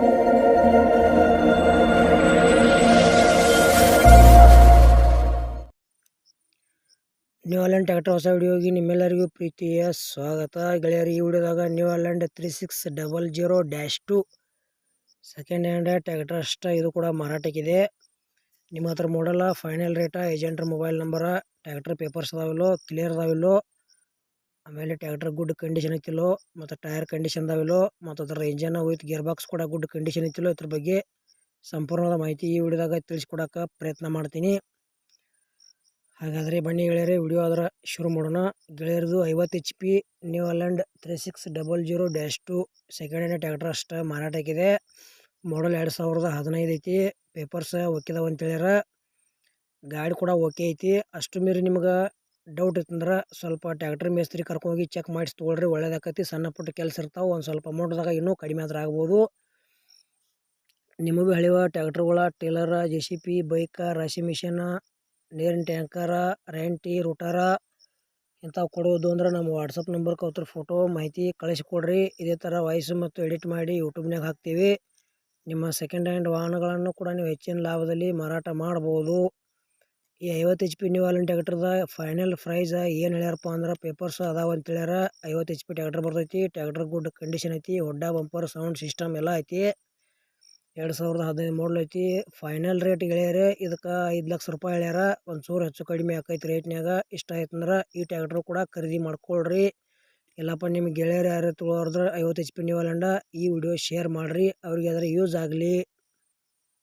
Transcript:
New ಆಲ್ಯಾಂಡ್ tractor ಹೊಸ ವಿಡಿಯೋಗೆ ನಿಮ್ಮೆಲ್ಲರಿಗೂ ಪ್ರೀತಿಯ ಸ್ವಾಗತ. ಗೆಳೆಯರಿ ಈ ವಿಡಿಯೋದಾಗ New Holland three six double zero dash two second hand tractor ಅಷ್ಟ ಇದು ಕೂಡ ಮಾರಾಟಕ್ಕಿದೆ. ನಿಮ್ಮ ಹತ್ರ ಮಾಡಲ್ಲ ಫೈನಲ್ ರೇಟ ಏಜೆಂಟ್ರ ಮೊಬೈಲ್ ನಂಬರ ಟ್ಯಾಕ್ಟರ್ ಪೇಪರ್ಸ್ ಅದಾವಿಲ್ಲೋ ಕ್ಲಿಯರ್ ಅದಾವಿಲ್ಲೋ ಆಮೇಲೆ ಟ್ರ್ಯಾಕ್ಟರ್ ಗುಡ್ ಕಂಡೀಷನ್ ಐತಿಲ್ಲೋ, ಮತ್ತು ಟೈರ್ ಕಂಡೀಷನ್ ಅದಾವಿಲ್ಲೋ ಮತ್ತು ಅದರ ಇಂಜನ್ ವಿತ್ ಗೇರ್ ಬಾಕ್ಸ್ ಕೂಡ ಗುಡ್ ಕಂಡೀಷನ್ ಐತಿಲ್ಲೋ ಇದ್ರ ಬಗ್ಗೆ ಸಂಪೂರ್ಣವಾದ ಮಾಹಿತಿ ಈ ವಿಡಿಯೋದಾಗ ತಿಳಿಸ್ಕೊಡೋಕೆ ಪ್ರಯತ್ನ ಮಾಡ್ತೀನಿ. ಹಾಗಾದರೆ ಬನ್ನಿ ಗೆಳೆಯರೆ, ವಿಡಿಯೋ ಅದರ ಶುರು ಮಾಡೋಣ. ಗೆಳೆಯರದು ಐವತ್ತು H P New Holland three six double zero dash two second hand tractor ಅಷ್ಟೇ ಮಾರಾಟಕ್ಕಿದೆ ಮಾಡಲ್ ಎರಡು ಸಾವಿರದ ಹದಿನೈದು ಐತಿ ಪೇಪರ್ಸ್ ಹೇಳ್ಯಾರ. ಗಾಡಿ ಕೂಡ ಓಕೆ ಐತಿ. ಅಷ್ಟು ಮೀರಿ ನಿಮ್ಗೆ ಡೌಟ್ ಇತ್ತಂದ್ರೆ ಸ್ವಲ್ಪ ಟ್ಯಾಕ್ಟ್ರ್ ಮೇಸ್ತ್ರಿ ಕರ್ಕೊಂಡೋಗಿ ಚೆಕ್ ಮಾಡಿಸಿ ತೊಗೊಳ್ರಿ, ಒಳ್ಳೇದಾಕತಿ, ಸಣ್ಣ ಪುಟ್ಟ ಕೆಲಸ ಇರ್ತಾವೆ, ಒಂದು ಸ್ವಲ್ಪ ಅಮೌಂಟ್ದಾಗ ಇನ್ನೂ ಕಡಿಮೆ ಆದ್ರೆ ಆಗ್ಬೋದು. ನಿಮಗೂ ಹೇಳಿವ ಟ್ರ್ಯಾಕ್ಟರ್ಗಳ trailer J C B bike ರಾಶಿ ಮಿಷಿನ ನೀರಿನ ಟ್ಯಾಂಕರ ರೆಂಟಿ ರೂಟರ ಇಂಥವು ಕೊಡೋದು ಅಂದ್ರೆ ನಮ್ಮ ವಾಟ್ಸಪ್ ನಂಬರ್ಗೆ ಅವ್ರ ಫೋಟೋ ಮಾಹಿತಿ ಕಳಿಸಿಕೊಡ್ರಿ. ಇದೇ ಥರ ವಾಯ್ಸು ಮತ್ತು ಎಡಿಟ್ ಮಾಡಿ ಯೂಟ್ಯೂಬ್ನಾಗ ಹಾಕ್ತೀವಿ. ನಿಮ್ಮ ಸೆಕೆಂಡ್ ಹ್ಯಾಂಡ್ ವಾಹನಗಳನ್ನು ಕೂಡ ನೀವು ಹೆಚ್ಚಿನ ಲಾಭದಲ್ಲಿ ಮಾರಾಟ ಮಾಡ್ಬೋದು. ಈ ಐವತ್ತು ಎಚ್ ಪಿ ನ್ಯೂ ಟ್ಯಾಕ್ಟ್ರದ ಫೈನಲ್ ಪ್ರೈಸ್ ಏನು ಹೇಳ್ಯಾರಪ್ಪ ಅಂದ್ರೆ ಪೇಪರ್ಸ್ ಅದಾವ ಅಂತ ಹೇಳ್ಯಾರ. ಐವತ್ತು ಎಚ್ ಪಿ ಟ್ಯಾಕ್ಟರ್ ಬರ್ತೈತಿ ಟ್ಯಾಕ್ಟರ್ ಗುಡ್ ಕಂಡೀಷನ್ ಐತಿ ಹೊಡ್ಡ ಬಂಪರ್ ಸೌಂಡ್ ಸಿಸ್ಟಮ್ ಎಲ್ಲ ಐತಿ. ಎರಡು ಸಾವಿರದ ಹದಿನೈದು ಮಾಡಲ್ ಐತಿ. ಫೈನಲ್ ರೇಟ್ ಗೆಳೆಯರ, ಇದಕ್ಕೆ ಐದು ಲಕ್ಷ ರೂಪಾಯಿ ಹೇಳ್ಯಾರ. ಒಂದು ಚೂರು ಹೆಚ್ಚು ಕಡಿಮೆ ಆಕೈತಿ ರೇಟ್ನ್ಯಾಗ ಇಷ್ಟ ಆಯ್ತಂದ್ರೆ ಈ ಟ್ಯಾಕ್ಟ್ರು ಕೂಡ ಖರೀದಿ ಮಾಡ್ಕೊಳ್ರಿ. ಎಲ್ಲಪ್ಪ ನಿಮ್ಗೆ ಗೆಳೆಯರು ಯಾರು ತೊಗೊಳೋದ್ರೆ ಐವತ್ತು ಎಚ್ ಪಿ ಹಾಲೆಂಡ ಈ ವಿಡಿಯೋ ಶೇರ್ ಮಾಡಿರಿ. ಅವ್ರಿಗೆ ಅದರ ಯೂಸ್ ಆಗಲಿ.